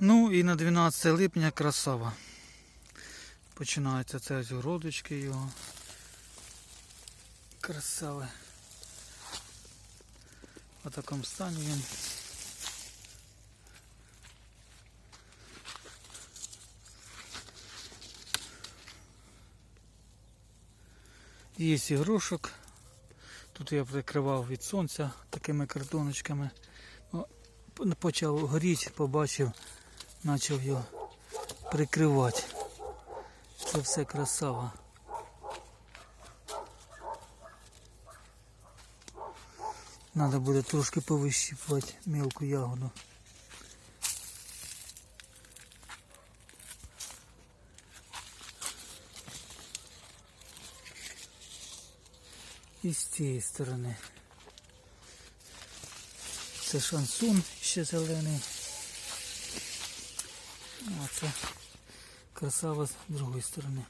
Ну і на 12 липня красава. Починаються це ось городочки його. Красаве. В такому стані він. Є ігрушок. Тут я прикривав від сонця такими картоночками. Ну, почав горіти, побачив, почав його прикривати. Це все красава. Надо буде трошки повищипувати мелку ягоду. І з цієї сторони. Це шансун ще зелений. А це красава з другої сторони.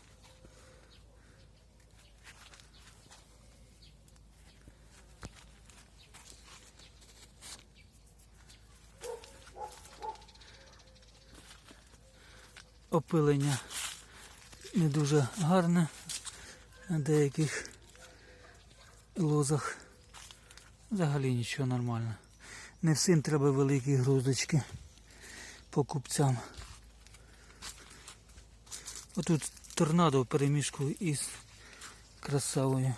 Опилення не дуже гарне на деяких лозах. Взагалі нічого нормально. Не всім треба великі грудочки покупцям. Отут торнадо в переміжку із красавою.